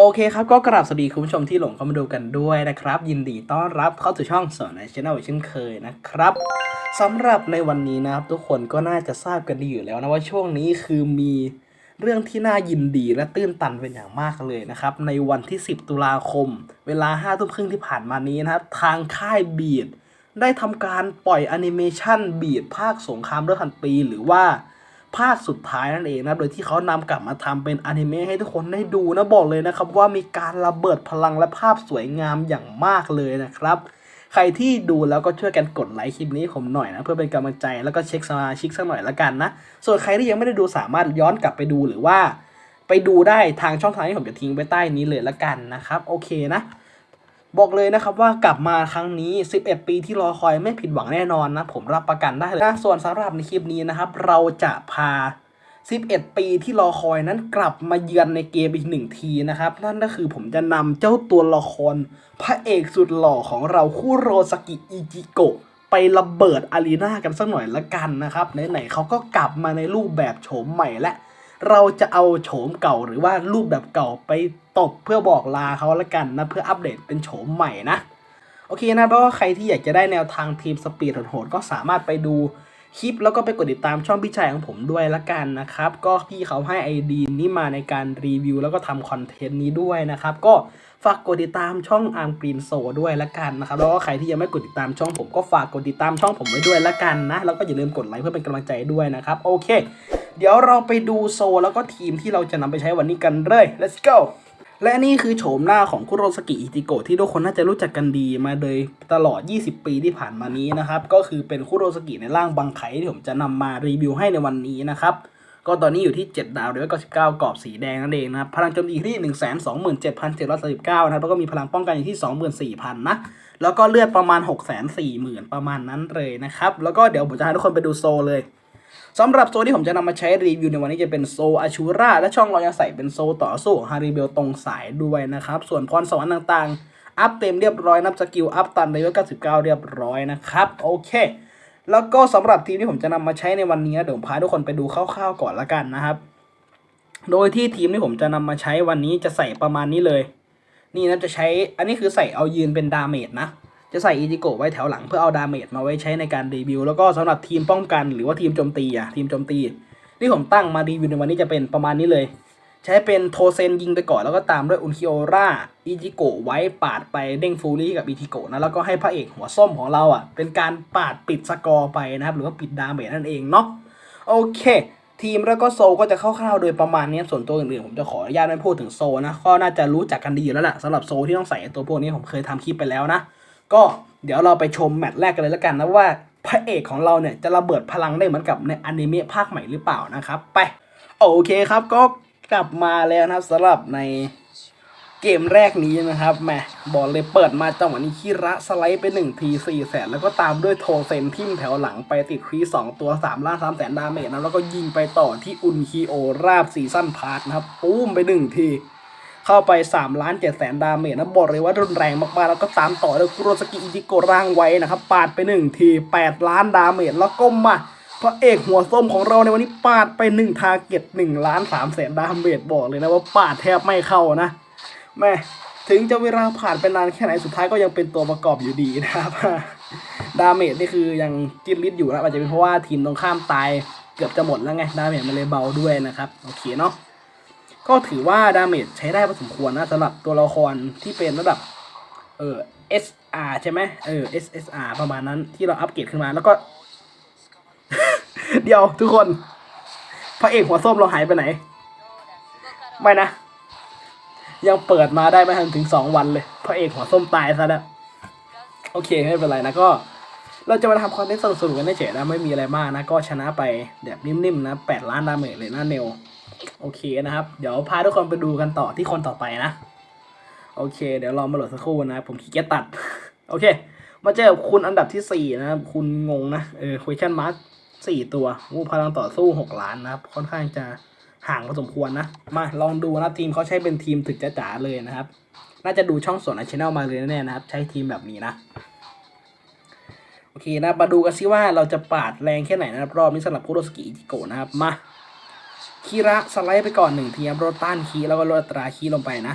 โอเคครับ ก็กราบสวัสดีคุณผู้ชมที่หลงเข้ามาดูกันด้วยนะครับ ยินดีต้อนรับเข้าสู่ช่องสอนในช anel เช่นเคยนะครับสำหรับในวันนี้นะครับ ทุกคนก็น่าจะทราบกันดีอยู่แล้วนะว่าช่วงนี้คือมีเรื่องที่น่ายินดีและตื้นตันเป็นอย่างมากเลยนะครับ ในวันที่ 10 ตุลาคม เวลา5ทุ่มครึ่งที่ผ่านมานี้นะครับ ทางค่ายบีดได้ทำการปล่อยแอนิเมชันบีดภาคสงครามเรบพันปี หรือว่า ภาคสุดท้ายนั่นเองนะโดยที่เขานำกลับมาทำเป็นอนิเมะให้ทุกคนได้ดูนะบอกเลยนะครับว่ามีการระเบิดพลังและภาพสวยงามอย่างมากเลยนะครับใครที่ดูแล้วก็ช่วยกันกดไลค์คลิปนี้ผมหน่อยนะเพื่อเป็นกำลังใจแล้วก็เช็คสมาชิกสักหน่อยละกันนะ ส่วนใครที่ยังไม่ได้ดูสามารถย้อนกลับไปดูหรือว่า ไปดูได้ทางช่องทางที่ผมจะทิ้งไว้ใต้นี้เลยละกันนะครับ โอเคนะ บอกเลยนะครับว่ากลับมาครั้งนี้ 11 ปีที่รอคอยไม่ผิดหวังแน่นอนนะ ผมรับประกันได้เลยนะส่วนสำหรับในคลิปนี้นะครับ เราจะพา 11 ปีที่รอคอยนั้นกลับมาเยือนในเกมอีกหนึ่งทีนะครับ นั่นก็คือผมจะนำเจ้าตัวละคร พระเอกสุดหล่อของเราคู่โรสกิอิจิโกะไประเบิดอารีนากันสักหน่อยละกันนะครับไหนๆเขาก็กลับมาในรูปแบบโฉมใหม่และ เราจะเอาโฉมเก่าหรือว่ารูปแบบเก่าไปตบเพื่อบอกลาเขาละกันนะ เพื่ออัปเดตเป็นโฉมใหม่นะ โอเคนะเพราะว่าใครที่อยากจะได้แนวทางทีมสปีดโหดๆก็สามารถไปดูคลิปแล้วก็ไปกดติดตามช่องพี่ชายของผมด้วยละกันนะครับ ก็พี่เขาให้ ID นี้มาในการรีวิว แล้วก็ทำคอนเทนต์นี้ด้วยนะครับ ก็ฝากกดติดตามช่องอาร์มกรีนโซด้วยละกันนะครับแล้วก็ใครที่ยังไม่กดติดตามช่องผมก็ฝากกดติดตามช่องผมไว้ด้วยละกันนะแล้วก็อย่าลืมกดไลค์เพื่อเป็นกำลังใจด้วยนะครับโอเค เดี๋ยวเราไปดูโซแล้วก็ทีมที่เราจะนำไปใช้วันนี้กันเลย let's go และนี่คือโฉมหน้าของคุโรสกิอิจิโกะที่ทุกคนน่าจะรู้จักกันดีมาโดยตลอด 20 ปีที่ผ่านมานี้นะครับ ก็คือเป็นคุโรสกิในร่างบังไคที่ผมจะนำมารีวิวให้ในวันนี้นะครับ ก็ตอนนี้อยู่ที่ 7 ดาวเดือย99กรอบสีแดงนั่นเองนะครับ พลังโจมตีที่ 127,739 นะครับ แล้วก็มีพลังป้องกันอยู่ที่ 24,000 นะ แล้วก็เลือดประมาณ 640,000 ประมาณนั้นเลยนะครับ แล้วก็เดี๋ยวผมจะให้ทุกคนไปดูโซเลย สำหรับโซที่ผมจะนำมาใช้รีวิวในวันนี้จะเป็นโซอาชูราและช่องเรายังใส่เป็นโซต่อสู้ของฮาริเบลตรงสายด้วยนะครับ ส่วนพรสวรรค์ต่างๆ อัพเต็มเรียบร้อยนับสกิลอัพตันเลเวล99 เรียบร้อยนะครับ โอเค แล้วก็สำหรับทีมที่ผมจะนำมาใช้ในวันนี้เดี๋ยวพาทุกคนไปดูคร่าวๆก่อนละกันนะครับ โดยที่ทีมที่ผมจะนำมาใช้วันนี้จะใส่ประมาณนี้เลย นี่นะจะใช้อันนี้คือใส่เอายืนเป็นดาเมจนะ จะใส่อิจิโกะไว้แถวหลังเพื่อเอาดาเมจมาไว้ใช้ในการรีวิว แล้วก็สำหรับทีมป้องกันหรือว่าทีมโจมตีอะทีมโจมตี ที่ผมตั้งมารีวิวในวันนี้จะเป็นประมาณนี้เลย ใช้เป็นโทเซนยิงไปก่อนแล้วก็ตามด้วยอุนคิโอราอิจิโกะไว้ปาดไปเด้งฟูรี่กับอิจิโกะนะแล้วก็ให้พระเอกหัวส้มของเราอะเป็นการปาดปิดสกอร์ไปนะครับหรือว่าปิดดาเมจนั่นเองเนาะโอเคทีมแล้วก็โซก็จะคร่าวๆโดยประมาณนี้ส่วนตัวอื่นๆผมจะขออนุญาตไม่พูดถึงโซนะก็น่าจะรู้จักกันดีอยู่แล้วแหละสำหรับโซที่ต้องใส่ตัวพวกนี้ผมเคยทำคลิปไปแล้วนะ ก็เดี๋ยวเราไปชมแมตช์แรกกันเลยแล้วกันนะว่าพระเอกของเราเนี่ยจะระเบิดพลังได้เหมือนกับในอนิเมะภาคใหม่หรือเปล่านะครับไปโอเคครับก็กลับมาแล้วนะครับสำหรับในเกมแรกนี้นะครับแมบอกเลยเปิดมาจังหวะนี้คีระสไลด์ไปหนึ่งทีสี่แสนแล้วก็ตามด้วยโทเซนทิมแถวหลังไปติดครีสองตัวสามล้านสามแสนดาเมจนะแล้วก็ยิงไปต่อที่อุนคีโอราบซีซั่นพาร์ทนะครับปุ้มไปหนึ่งที เข้าไป3ล้าน7แสนดาเมจนะบอกเลยว่ารุนแรงมากๆ แล้วก็ตามต่อด้วยคุโรสกิอิจิโกร่างไว้นะครับปาดไป1ที8ล้านดาเมจแล้วก็มาพระเอกหัวส้มของเราในวันนี้ปาดไป1ทาร์เก็ต1ล้าน3แสนดาเมจบอกเลยนะว่าปาดแทบไม่เข้านะแม่ถึงจะเวลาผ่านไปนานแค่ไหนสุดท้ายก็ยังเป็นตัวประกอบอยู่ดีนะครับ ดาเมจนี่คือยังจิ้นลิดอยู่นะอาจจะเป็นเพราะว่าทีมตรงข้ามตายเกือบจะหมดแล้วไง ดาเมจมันเลยเบาด้วยนะครับ โอเคเนาะ ก็ถือว่าดาเมจใช้ได้พอสมควรนะสำหรับตัวละครที่เป็นระดับ เออ SR ใช่ไหมเออ SSR ประมาณนั้นที่เราอัปเกรดขึ้นมาแล้วก็ เดี๋ยวทุกคนพระเอกหัวส้มเราหายไปไหน ไม่นะ ยังเปิดมาได้ไม่ทันถึงสองวันเลยพระเอกหัวส้มตายซะแล้ว โอเคไม่เป็นไรนะก็ เราจะมาทำคอนเทนต์สนุกๆกันได้เฉยนะไม่มีอะไรมากนะ ก็ชนะไปแบบนิ่มๆนะแปดล้านดาเมจเลยนะเนล โอเคนะครับ เดี๋ยวพาทุกคนไปดูกันต่อที่คนต่อไปนะ โอเค เดี๋ยวรอมาโหลดสักครู่นะ ผมขี้เกียจตัด โอเค มาเจอคุณอันดับที่สี่นะครับ คุณงงนะ เออ question mark สี่ตัววูพลังต่อสู้หกล้านนะครับ ค่อนข้างจะห่างพอสมควรนะ มาลองดูนะทีมเขาใช้เป็นทีมถึกจ๋าเลยนะครับ น่าจะดูช่องสนในช anel มาเลยแน่ๆนะครับ ใช้ทีมแบบนี้นะโอเคนะมาดูกันซิว่าเราจะปาดแรงแค่ไหนนะครับ รอบนี้สำหรับคุโรสกิอิจิโกะนะครับ มา คีระสไลด์ไปก่อนหนึ่งทีครับลดต้านคีแล้วก็ลดอัตราคีลงไปนะ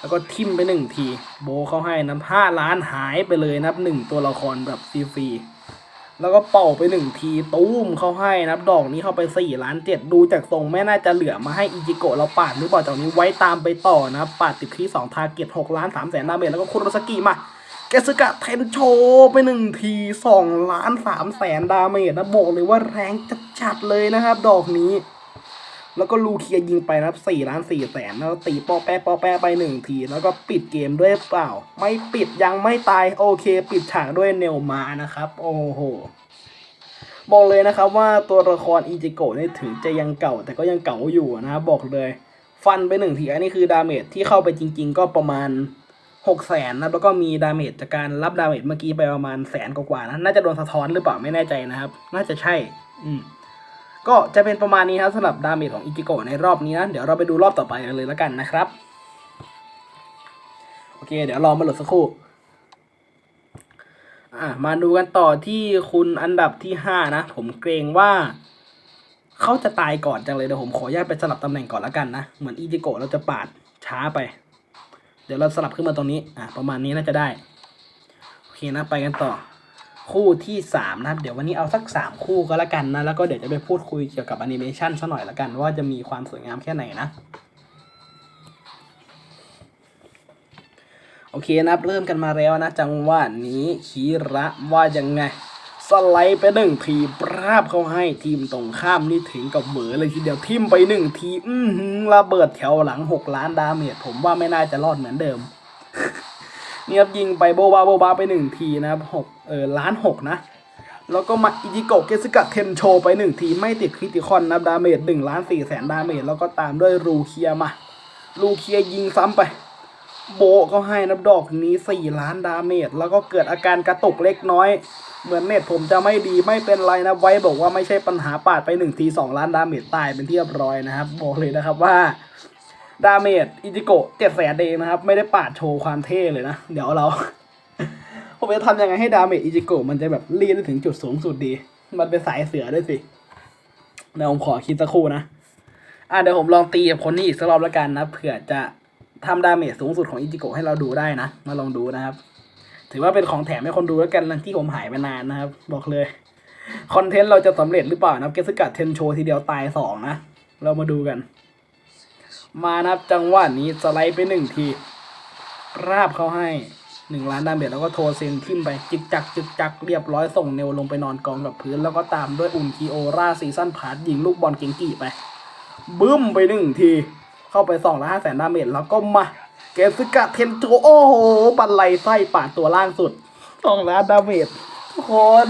แล้วก็ทิมไปหนึ่งที โบเขาให้นะห้าล้านหายไปเลยนับหนึ่งตัวละครแบบฟรีๆแล้วก็เป่าไปหนึ่งทีตุ้มเขาให้นับดอกนี้เข้าไปสี่ล้านเจ็ดดูจากทรงไม่น่าจะเหลือมาให้อิจิโกะเราปาดหรือเปล่าจากนี้ไว้ตามไปต่อนะปาดติดที่สองทาร์เก็ตหกล้านสามแสนดาเมจแล้วก็คุโรสกิมาเกสกะเทนโชไปหนึ่งทีสองล้านสามแสนดาเมจนะบอกเลยว่าแรงจัดๆเลยนะครับ ดอกนี้ แล้วก็ลูเคียยิงไปนะครับสี่ล้านสี่แสนแล้วตีปอแปะปอแปะไปหนึ่งที แล้วก็ปิดเกมด้วยเปล่า ไม่ปิดยังไม่ตายโอเค ปิดฉากด้วยเนลมานะครับ โอ้โหบอกเลยนะครับว่าตัวละครอิจิโกะนี่ถึงจะยังเก่าแต่ก็ยังเก่าอยู่นะบบอกเลย ฟันไปหนึ่งทีอันนี้คือดาเมจที่เข้าไปจริง ๆ ก็ประมาณหกแสนนะแล้วก็มีดาเมจจากการรับดาเมจเมื่อกี้ไปประมาณแสนกว่าๆนะน่าจะโดนสะท้อนหรือเปล่าไม่แน่ใจนะครับ น่าจะใช่ อืม ก็จะเป็นประมาณนี้ครับสำหรับดาเมจของอิจิโกะในรอบนี้นะเดี๋ยวเราไปดูรอบต่อไปกันเลยแล้วกันนะครับ โอเค เดี๋ยวรอมาโหลดสักครู่อะมาดูกันต่อที่คุณอันดับที่ห้านะ ผมเกรงว่าเขาจะตายก่อนจังเลยเดี๋ยวผมขออนุญาตไปสลับตำแหน่งก่อนแล้วกันนะ เหมือนอิจิโกะเราจะปาดช้าไป เดี๋ยวเราสลับขึ้นมาตรงนี้ อะ ประมาณนี้น่าจะได้ โอเคนะ ไปกันต่อ คู่ที่สามนะครับ เดี๋ยววันนี้เอาสักสามคู่ก็แล้วกันนะ แล้วก็เดี๋ยวจะไปพูดคุยเกี่ยวกับแอนิเมชันซะหน่อยละกัน ว่าจะมีความสวยงามแค่ไหนนะ โอเคนะครับ เริ่มกันมาแล้วนะ จังหวะนี้คีระว่ายังไง สไลด์ไปหนึ่งทีปราบเขาให้ทีมตรงข้ามนี่ถึงกับเหมือเลยทีเดียวทิมไปหนึ่งที อื้อหือระเบิดแถวหลังหกล้านดาเมจผมว่าไม่น่าจะรอดเหมือนเดิม นี่ยครับยิงไปโบบาโบบาไปหนึ่งทีนะครับหกเออล้านหกนะ แล้วก็มาอิจิโกะเกสกะเทนโชไปหนึ่งทีไม่ติดคริติคอนนะดาเมจหนึ่งล้านสี่แสนดาเมจแล้วก็ตามด้วยรูเคียมารูเคียยิงซ้ำไป โบะเขาให้นับดอกนี้สี่ล้านดาเมจแล้วก็เกิดอาการกระตุกเล็กน้อย เหมือนเน็ตผมจะไม่ดีไม่เป็นไรนะไว้บอกว่าไม่ใช่ปัญหาปาดไปหนึ่งทีสองล้านดาเมจตายเป็นที่เรียบร้อยนะครับบอกเลยนะครับว่า ดาเมจอิจิโกะเจ็ดแสนเองนะครับ ไม่ได้ปาดโชว์ความเท่เลยนะ เดี๋ยวเรา ผมจะทำยังไงให้ดาเมจอิจิโกะมันจะแบบรีดได้ถึงจุดสูงสุดดี มันเป็นสายเสือด้วยสิเดี๋ยวผมขอคิดสักครู่นะ อะเดี๋ยวผมลองตีกับคนนี้อีกสักรอบแล้วกันนะเผื่อจะทำดาเมจสูงสุดของอิจิโกะให้เราดูได้นะ มาลองดูนะครับ ถือว่าเป็นของแถมให้คนดูแล้วกันที่ผมหายไปนานนะครับ บอกเลยคอนเทนต์เราจะสำเร็จหรือเปล่านะเกสกัดเทนโชทีเดียวตายสองนะ เรามาดูกัน มานับจังหวะนี้สไลด์ไปหนึ่งที ราบเขาให้หนึ่งล้านดาเมจแล้วก็โทรเซนทิมไปจิกจักจิกจักเรียบร้อยส่งเนวลงไปนอนกองกับพื้น แล้วก็ตามด้วยอุนคีโอราซีซั่นพาร์ทยิงลูกบอลเก่งกี่ไป บึ้มไปหนึ่งที เข้าไปสองล้านห้าแสนดาเมจแล้วก็มา เกสกะเทนโจโอ้โหบันไลไส้ปาดตัวล่างสุดสองล้านดาเมจทุกคน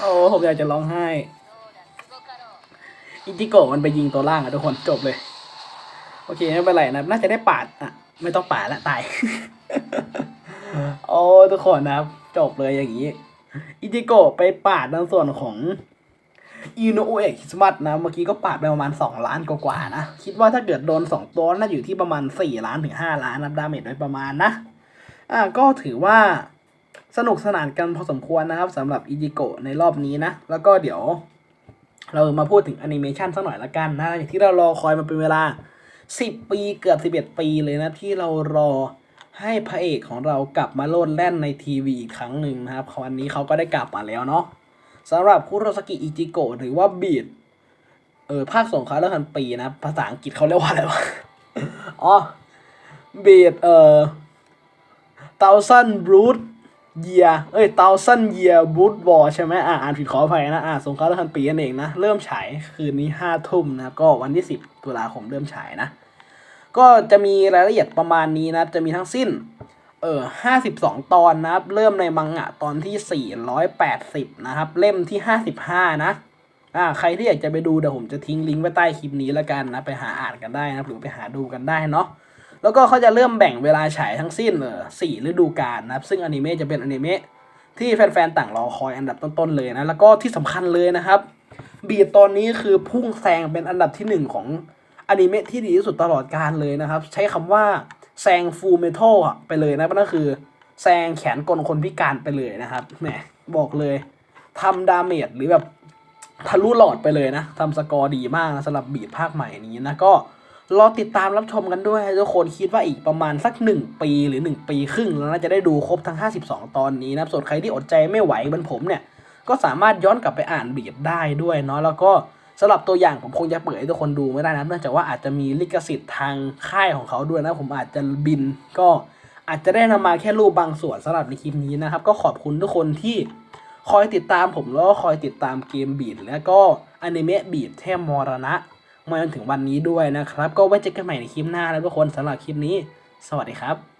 โอ้ผมอยากจะร้องไห้ อิจิโกะมันไปยิงตัวล่างอะทุกคนจบเลย โอเคไม่เป็นไรนะน่าจะได้ปาดอะไม่ต้องปาดละตาย โอ้ทุกคนนะครับ จบเลยอย่างนี้อิจิโกะไปปาดในส่วนของอิโนเอะคิสมัตนะ เมื่อกี้ก็ปาดไปประมาณ 2 ล้านกว่าๆนะ คิดว่าถ้าเกิดโดน 2 ตัวน่าอยู่ที่ประมาณ 4 ล้านถึง 5 ล้านนะดาเมจโดยประมาณนะ อ่าก็ถือว่าสนุกสนานกันพอสมควรนะครับสำหรับอิจิโกะในรอบนี้นะ แล้วก็เดี๋ยว เรามาพูดถึงแอนิเมชันสักหน่อยละกันนะอย่างที่เรารอคอยมาเป็นเวลา 10 ปีเกือบ 11 ปีเลยนะที่เรารอให้พระเอกของเรากลับมาโลดแล่นในทีวีอีกครั้งหนึ่งนะครับวันนี้เขาก็ได้กลับมาแล้วเนาะสำหรับคุโรสกิอิจิโกะหรือว่าบีดเออภาคสงครามเรื่องพันปีนะ ภาษาอังกฤษเขาเรียกว่าอะไรวะ อ๋อบีดเอ่อ thousand brood year เอ้ย thousand year brood war ใช่ไหมอ่าอ่านผิดขออภัยนะ อ่าสงครามเรื่องพันปีนั่นเองนะ เริ่มฉายคืนนี้ห้าทุ่มนะก็วันที่สิบตุลาคมเริ่มฉายนะ ก็จะมีรายละเอียดประมาณนี้นะ จะมีทั้งสิ้น เออห้าสิบสองตอนนะครับ เริ่มในมังงะตอนที่สี่ร้อยแปดสิบนะครับ เล่มที่ห้าสิบห้านะอ่าใครที่อยากจะไปดูเดี๋ยวผมจะทิ้งลิงก์ไว้ใต้คลิปนี้แล้วกันนะ ไปหาอ่านกันได้นะหรือไปหาดูกันได้เนาะ แล้วก็เขาจะเริ่มแบ่งเวลาฉายทั้งสิ้นเออสี่ฤดูกาลนะครับ ซึ่งอนิเมะจะเป็นอนิเมะที่แฟนๆ ต่างรอคอยอันดับต้นๆเลยนะ แล้วก็ที่สำคัญเลยนะครับ บีดตอนนี้คือพุ่งแซงเป็นอันดับที่หนึ่งของอนิเมะที่ดีที่สุดตลอดกาลเลยนะครับ ใช้คำว่าแซงฟูลเมทัลไปเลยนะนั่นคือแซงแขนกลคนพิการไปเลยนะครับแหมบอกเลยทำดาเมจหรือแบบทะลุหลอดไปเลยนะทำสกอร์ดีมากนะสำหรับบีดภาคใหม่นี้นะก็ รอติดตามรับชมกันด้วยทุกคนคิดว่าอีกประมาณสัก 1 ปีหรือ 1 ปีครึ่งแล้วน่าจะได้ดูครบทั้ง 52 ตอนนี้นะส่วนใครที่อดใจไม่ไหวเหมือนผมเนี่ย ก็สามารถย้อนกลับไปอ่านบีบได้ด้วยเนาะแล้วก็สำหรับตัวอย่างผมคงจะเปิดให้ทุกคนดูไม่ได้นะเนื่องจากว่าอาจจะมีลิขสิทธิ์ทางค่ายของเขาด้วยนะผมอาจจะบิน ก็อาจจะได้นำมาแค่รูปบางส่วนสำหรับในคลิปนี้นะครับ ก็ขอบคุณทุกคนที่คอยติดตามผมแล้วก็คอยติดตามเกมบีดแล้วก็อนิเมะบีดแทบมรณะ มาจนถึงวันนี้ด้วยนะครับ ก็ไว้เจอกันใหม่ในคลิปหน้าแล้วทุกคนสำหรับคลิปนี้ สวัสดีครับ